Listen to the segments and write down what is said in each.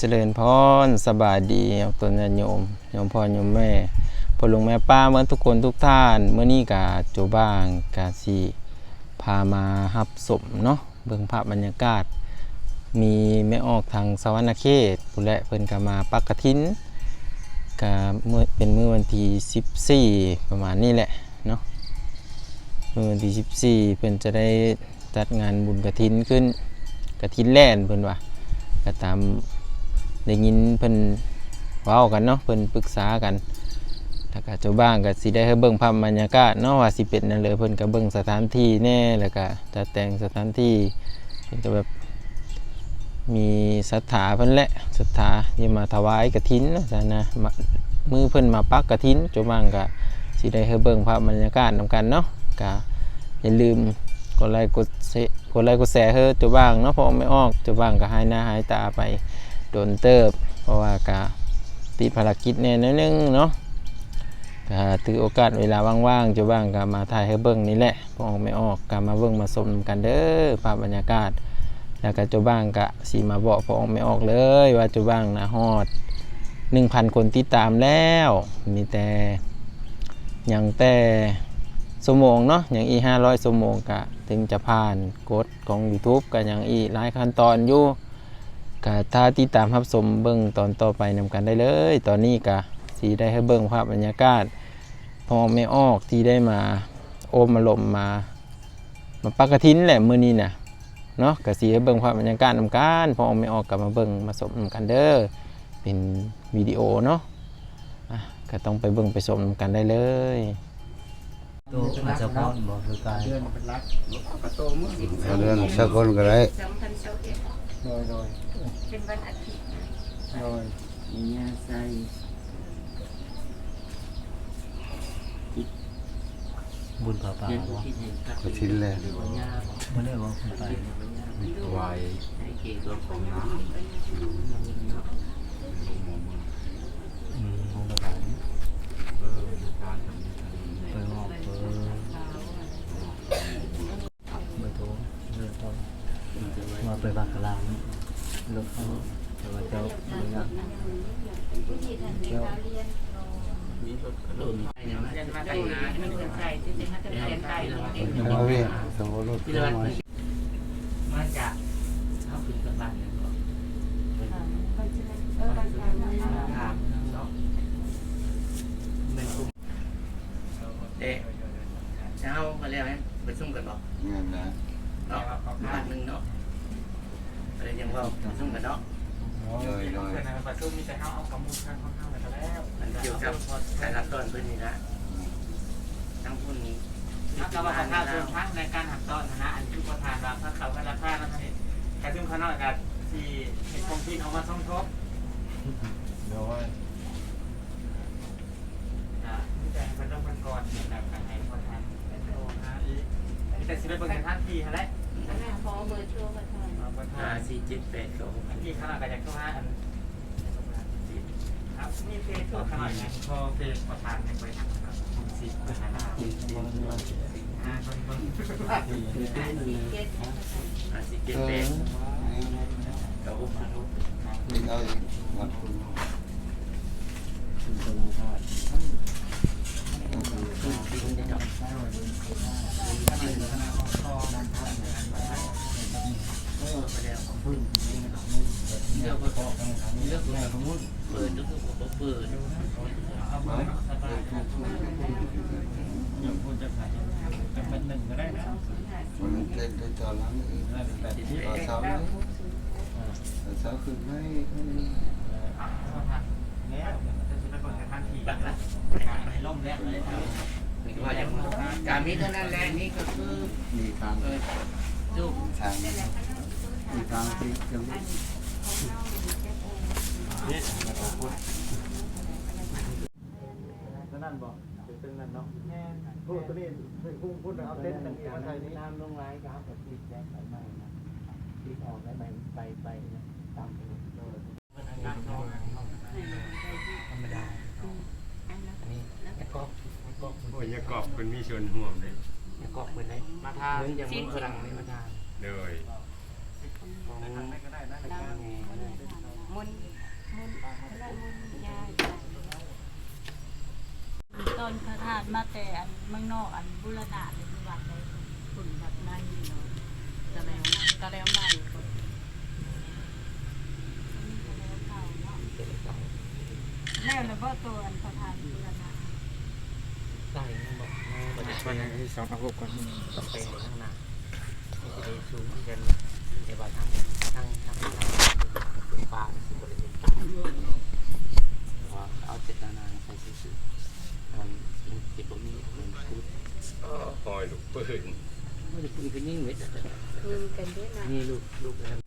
เจริญพรสบายดีเอาตนญาโยมโยมพ่อโยมแม่พ่อลุงแม่ป้าเมื่อทุกคนทุกท่านเมื่อนี้กาโจบ้างกาสีพามาหับสมเนาะเบิ่งภาพบรรยากาศ มีแม่ออกทางสวรรณเขตผู้นและเพิ่นก็มาปักกระถินก็เมื่อเป็นมื้อวันที่14 ประมาณนี้แหละเนาะมื้อวันที่14 เพิ่นจะได้จัดงานบุญกระถินขึ้นกระถินแล่นเพิ่นว่าก็ตาม ได้ยินเพิ่นว้ากันเนาะเพิ่นปรึกษากันแล้วก็เจ้าบ้านก็สิได้ให้เบิ่งภาพบรรยากาศเนาะว่าสิเป็นนั่นเลยเพิ่นก็เบิ่งสถานที่แน่แล้วก็จัดแต่งสถานที่เพิ่นก็แบบมีศรัทธาเพิ่นแหละศรัทธาที่มาถวายกฐินนะจ้ะนะมือเพิ่นมาปักกฐินเจ้าบ้านก็สิได้ให้เบิ่งภาพบรรยากาศนํกันเนาะก็อย่าลืมกดไลค์กดแชร์กดไลค์กดแชร์เฮ้อเจ้าบ้างเนาะพราะไม่ออกเจ้าบ้างก็หายหน้าหายตาไป โดนเติบ เพราะว่ากะติดภารกิจแน่นิดนึงเนาะก็ถือโอกาสเวลาว่างๆจะว่างก็มาถ่ายให้เบิ่งนี่แหละพอออกไม่ออกก็มาเบิ่งมาชมกันเด้อภาพบรรยากาศ แล้วก็จะบ้างกะสีมาบอกพอออกไม่ออกเลย ว่าจะบ้างนะฮอด1,000 คนติดตามแล้วมีแต่ยังแต่สมองเนาะอย่างอี500สมองกะถึงจะผ่านกฎของ YouTube ก็ยังอีหลายขั้นตอนอยู่ ก็ถ้าติดตามรับชมเบิ้งตอนต่อไปนำกันได้เลย ตอนนี้ก็สีได้ให้เบิ้งภาพบรรยากาศพอไม่ออกที่ได้มาโอมมาลมมา มาปักกระทินแหละมื้อนี้น่ะเนาะก็สีให้เบิ้งภาพบรรยากาศนำกันพอไม่ออกกลับมาเบิ้งมาสมนำกันเด้อเป็นวิดีโอเนาะอะก็ต้องไปเบิ้งไปชมนำกันได้เลยตัวอาจจะพอนบอกคือกายเดือนเป็นรักประตูมือเอาเรื่องสักคนก็ได้สองพันสองเอ็ดโดยโดย เป็นวันอาทิตย์นะโดยมียาใส่บุญป่าป่าบ่ก็ชิ้นแรกไม่ได้บอกคุณไปวายอืมห้องประบาไปมอบเบอร์เบอร์โทรเบอร์โทรมาไปบางกะลางรถเขาแต่ว่าเจ้าไม่ยาก ที่ทันทีเราเรียน โดน เรียนมา ไกลนะมันเป็นใจที่จะมาเรียนไกลเนาะเอาพี่สมมติรถเข้ามามาจากเขาขึ้นกับบ้านเลยบอกเออวันกลางนะถามเนาะเป็นกลุ่มเด็กเช้ามาแล้วไหมไปซุ่มกันบอกเงินนะเนาะบ้านหนึ่งเนาะอะไรยังว่าซุ่มกันเนาะโดยโดยประตูมีแต่เขาเอากำมือข้างข้างๆไปแล้วมันเกี่ยวกับการรับต้นพื้นนี่นะ ทั้งพุ่นนี้ถ้าเราว่าถ้าส่วนพักในการหักต้นนะอันที่ประธานว่าถ้าเขาก็ราคาแล้วนี่การซึ่งเขานอกจากที่เห็นคงที่เขามาสมทบโดยอ่าที่แต่เป็นต้องเป็นก่อนแบบการให้ประธานเป็นโตนะอีแต่สิเป็นบริษัทท่านทีฮะแหละแม่ขอเบอร์โทรประธานประธานสี่เจ็ดแปดสองที่ขนาดกันจากเข้ามาอันครับมีเฟซตัวขนาดไหนพอเฟซประธานในบริษัทครับคุณสิบประธานอ่า คนคนสี่เจ็ดห้าสี่เจ็ดเอแปอดเก้ามาลูกนี่เอาอีกวัดคุณเลื ตอนเช้าคือไม่แล้วจะเป็นบริษัทท่านทีในร่มแล้วเลยครับนี่ก็ว่าอย่างการมีเท่านั้นแหละนี่ก็คือมีทางจุกทางมีทางที่ยังนั่นบอกเป็นนั่นเนาะพูดตัวนี้พูดพูดเอาเต้นหนึ่งมาใส่นี้น้ำลงไม้ครับกับติดแยกไปใหม่นะติดออกได้ใหมไปไปนะ ธอ้ตะกกตอกโอ้ยอกอบคนมีชวนห่วงเลยตะกอบเหมือนไรมาทาเรื่องอย่างมือฝรั่งเลยมาทาเลยของมุนมุนยาตอนพระธาตุมาแต่อันเมืองนอกอันบุรณะเลยบัตรเลยฝุ่นแบบนั้นตะแล้วตะแล้วใหม่ แล้วแล้วบ่ตัวอันพระธาตุบุรณะใส่ยังบอกบ่ได้วันนี้สองอาวุธก่อนต้องเป็นข้างหน้าจะได้สูงกันแต่ว่าทางทางทางทางป่าสิบริเวณต่ำว่าเอาเจตนาใส่ซื่อๆมันจิตบ่มีเหมือนพูดหอยลูกปืน ไม่ได้พูดก็ยิ่งเม็ดอะคือกันด้วยนะ นี่ลูกลูกแล้ว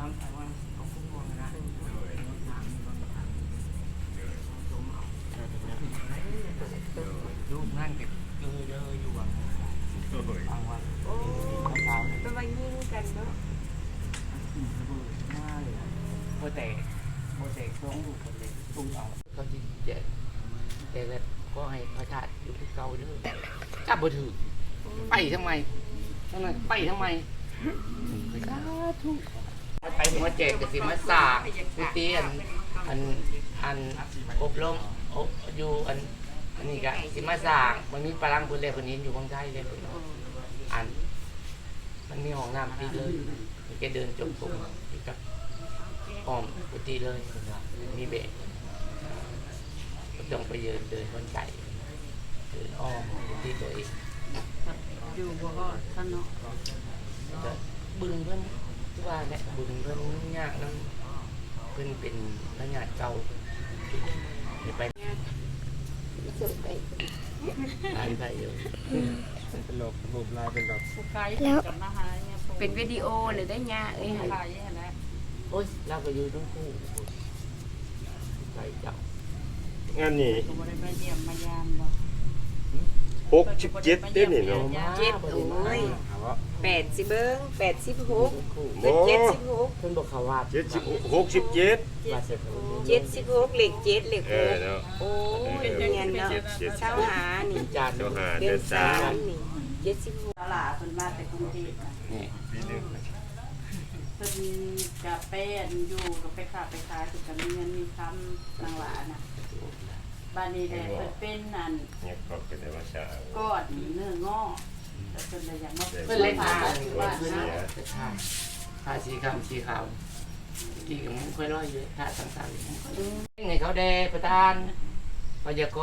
วางวางเอาคุ้มวางนะลูกนั่งกันเยอะเยอะอยู่วางวางวางโอ้ยสาว เป็นวันยิงกันเนาะ โมเตะโมเตะช่วงลูกคนเลยตุ้งเอาเขาจิเจ็ดแต่แบบก็ให้พระธาตุอยู่ที่เก่าเด้อ จับบ่ถือไปทำไมทำไมไปทำไมสาธุไปมาแจกกับสิมาสากกุฏิอันอันอันอบรมอบอยู่อันอันนี้ก็สิมาสากมันมีพลังบุญเลยคนนี้อยู่บางไทยเลยอัน มันมีห้องน้ำที่เลยมันแกเดินจงกรมอยู่กับอ้อมกุฏิเลยมีเบรกก็ต้องไปเดินเดินบนไก่ เดินอ้อมกุฏิตัวเองอยู่บ่ฮอดท่านเนาะจะบึงเพิ่นที่ว่าเนี่ยบึงเพิ่นยากนั้นเพิ่นเป็นพญาติเก่าเดี๋ยวไปหลายไปอยู่เป็นหลบรูปลายเป็นแบบผู้ไกด์กับมาหาเนี่ยเป็นวิดีโอเลยได้ยาเอ้ยไกด์นั่นแหละโอ้ยเราก็อยู่ทั้งคู่ไปจ้างานนี้ก็บ่ได้มาเยี่ยมมายามบ่ หกสิบเจ็ดเด้นี่เนาะเจ็ดโอ้ยแปดสิบเบิ้งแปดสิบหกคู่โอ้เจ็ดสิบหกเพิ่นบอกเขาว่าเจ็ดสิบหกสิบเจ็ดว่าเสร็จแล้วเจ็ดสิบหกเหล็กเจ็ดเหล็กเอหอกเนาะโอ้ยเงี้ยเนาะเจ็ดเจ็ดเช้าหานี่จานเจ้าหาเดืเดืออนนสาสามมนี่เจ็ดสิบหกตลาดเพิ่นมาแต่กรุงเทพอะนี่ปีหนึ่งเพิ่นจะเป็นอยู่กับไปค้าไปขายคือกับมีเงินมีคำนางหลานน่ะ บ้านนี้แหละเพิ่นเป็นนั่นเนี่ยก็เป็นธรรมชาติก้อนเนื้องอกแต่เพิ่นเลยอยากมาเพื่อนเล่นพามาที่เพื่อว่านเพื่อนนะจะทำทาสีคำสีขาวกี่กับมันค่อยร้อยเยอะทาต่างๆยังไงเขาแดประธานพยากร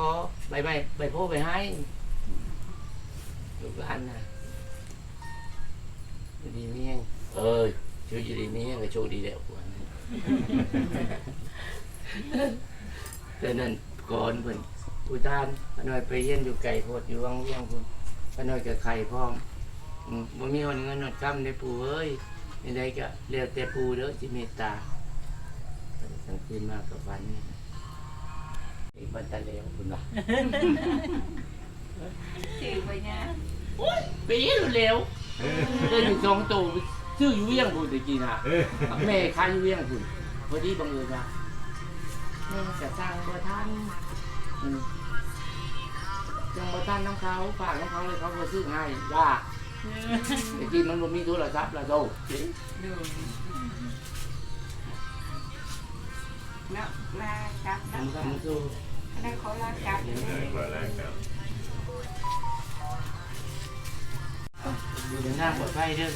ใบใบใบโพไปให้ลูกหลานนะอยู่ดีมีแห้งเอ้ยช่วยอยู่ดีมีแห้งก็โชคดีแล้วควรแต่นั่น ก่อนเพิ่นอุทานพนอยไปเยี่ยนอยู่ไก่โพดอยู่วังเวียงพุ่นพนอยกับไข่พร้อมอืมบ่มีคนเงินหนดกำในปูเอ้ยยังไงก็เรียกแต่ปูเด้อจิเมตตาทั้งคืนมากับวันนี้อีกบันตะเลวคุณว่าถือไปเนี่ยปีเร็วเดินอยู่สองตัวชื่ออยู่เวียงพุ่นตะกี้น่ะแม่ค้ายอยู่เวียงพุ่นพอดีบังเอิญว่า แม่จะสร้างบ่ทันอืมยังบ่ทันน้ำเขาฝากน้ำเขาเลยเขาบ่ซื้อให้ยากตะกี้มันบ่มีโทรศัพท์ละโตเนาะลากลับทำคำสู้แล้วเขาลากลับเลยมาแล้วครับอยู่ในหน้าปลอดภัยเด้อ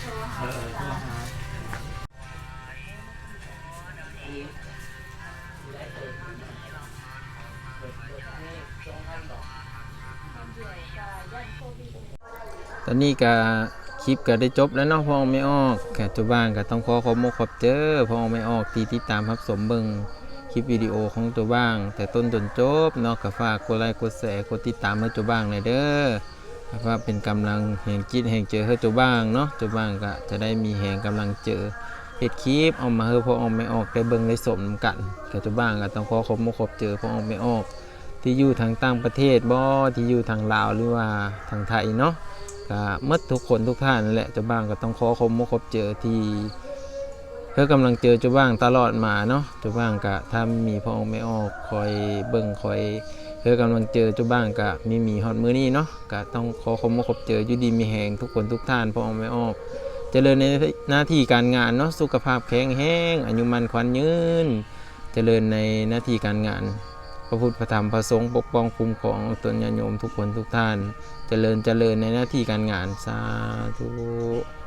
เออเออตอนนี้ก็คลิปก็ได้จบแล้วเนาะพ่อไม่ออกแขกจุบ้านก็ต้องขอขอบมกขอบเจอพ่อไม่ออกที่ติดตามครับสมเบิงคลิปวิดีโอของตัวบ้าง แต่ต้นจนจบเนาะก็ฝากกดไลค์กดแชร์กดติดตามให้ตัวบ้างเลยเด้อ เพราะว่าเป็นกำลังแห่งจิตแห่งเจอให้ตัวบ้างเนาะตัวบ้างก็จะได้มีแห่งกำลังเจอเฮ็ดคลิปเอามาให้พอออกไม่ออกได้เบิ่งได้สมกันแขกจุบ้างก็ต้องขอขอบมกขอบเจอพอออกไม่ออก ที่อยู่ทางต่างประเทศบ่ที่อยู่ทางลาวหรือว่าทางไทยเนาะก็มดทุกคนทุกท่านนั่นแหละจ้าบ้างก็ต้องขอคมมคบเจอที่เพื่อกำลังเจอจ้าบ้างตลอดมาเนาะจ้าบ้างก็ถ้ามีพระองค์ไม่ออกคอยเบิ่งคอย เพื่อกำลังเจอเจ้าบ้างกะมีมีฮอดมือนี้เนาะกะต้องขอคมมาขบเจออยู่ดีมีแหงทุกคนทุกท่านพ่อไม่ออกเจริญในหน้าที่การงานเนาะสุขภาพแข็งแรงอายุมันขวัญยืนเจริญในหน้าที่การงาน พระพุทธพระธรรมพระสงฆ์ปกป้องคุ้มครองตนญาโยมทุกคนทุกท่านเจริญเจริญในหน้าที่การงานสาธุ